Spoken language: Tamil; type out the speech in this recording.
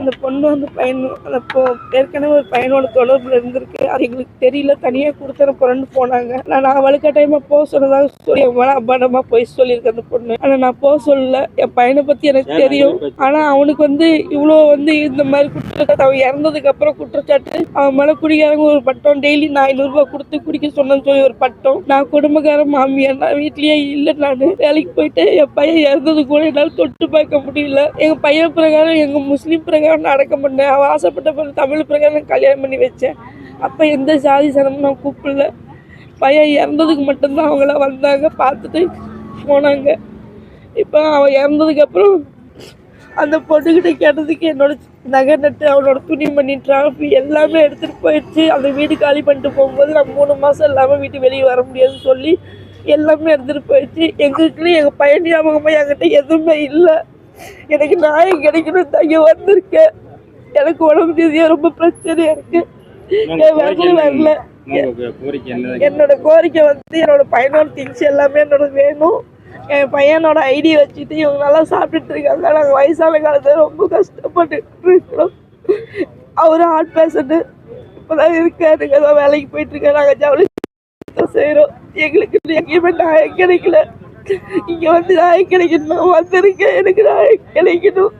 அந்த பொண்ணு வந்து பையன் அந்த ஏற்கனவே ஒரு பையனோட தொடர்புல இருந்திருக்கு. அது எங்களுக்கு தெரியல. தனியாக கொடுத்துட போறேன்னு போனாங்க. நான் நான் டைமா போக சொன்னதாக சொல்லி என் மேலே அபாண்டமா போய் சொல்லியிருக்கேன் அந்த பொண்ணு. ஆனால் நான் போக சொல்லல. என் பையனை பத்தி எனக்கு தெரியும். ஆனா அவனுக்கு வந்து இவ்வளோ வந்து இந்த மாதிரி குற்றச்சாட்டு அவன் இறந்ததுக்கு அப்புறம் குற்றச்சாட்டு அவன் மேல குடிக்காரங்க ஒரு பட்டம் டெய்லி நான் ஐநூறுரூவா கொடுத்து குடிக்க சொன்னேன்னு சொல்லி ஒரு பட்டம். நான் குடும்பக்கார மாமியார் நான் வீட்லயே இல்லை நான். வேலைக்கு போயிட்டு என் பையன் இறந்தது கூட என்னால் தொட்டு பார்க்க முடியல. எங்க பையன் பிரகாரம் எங்க முஸ்லீம் பிரகாரம் நான் அடக்கம் பண்ணேன் அவன் ஆசைப்பட்ட பொண்ணு தமிழ் பிரகாரம் கல்யாணம் பண்ணி வச்சேன். அப்போ எந்த சாதி சனமும் நான் கூப்பிடல. பையன் இறந்ததுக்கு மட்டும்தான் அவங்களாம் வந்தாங்க பார்த்துட்டு போனாங்க. இப்போ அவன் இறந்ததுக்கப்புறம் அந்த பொண்ணுக்கிட்ட கேட்டதுக்கு என்னோட நகை நட்டு அவனோட துணிமணி டிராஃபி எல்லாமே எடுத்துகிட்டு போயிடுச்சு. அந்த வீடு காலி பண்ணிட்டு போகும்போது நான் மூணு மாதம் இல்லாமல் வீட்டு வெளியே வர முடியாதுன்னு சொல்லி எல்லாமே எடுத்துகிட்டு போயிடுச்சு. எங்களுக்குன்னு எங்கள் பையன் ஞாபகமாக என்கிட்ட எதுவுமே இல்லை. எனக்கு நியாயம் கிடைக்கணும் தான் இங்க வந்திருக்கேன். எனக்கு உடம்பு ரீதியா ரொம்ப பிரச்சனையா இருக்கு. என் வரல. என்னோட கோரிக்கை வந்து என்னோட பையனோட திங்ஸ் எல்லாமே என்னோட வேணும். என் பையனோட ஐடி வச்சுட்டு இவங்க நல்லா சாப்பிட்டுட்டு இருக்காங்க. நாங்கள் வயசான காலத்துல ரொம்ப கஷ்டப்பட்டு இருக்கிறோம் அவர் ஹார்ட் பேஷண்ட்டு இப்போதான் இருக்காரு. ஏதோ வேலைக்கு போயிட்டு இருக்காரு. நாங்கள் ஜவுளி செய்கிறோம் எங்களுக்கு எங்கேயுமே நியாயம் கிடைக்கல. இங்கே வந்து நாய் கிடைக்கணும். வந்திருக்கேன் எனக்கு நாய் கிடைக்கணும்.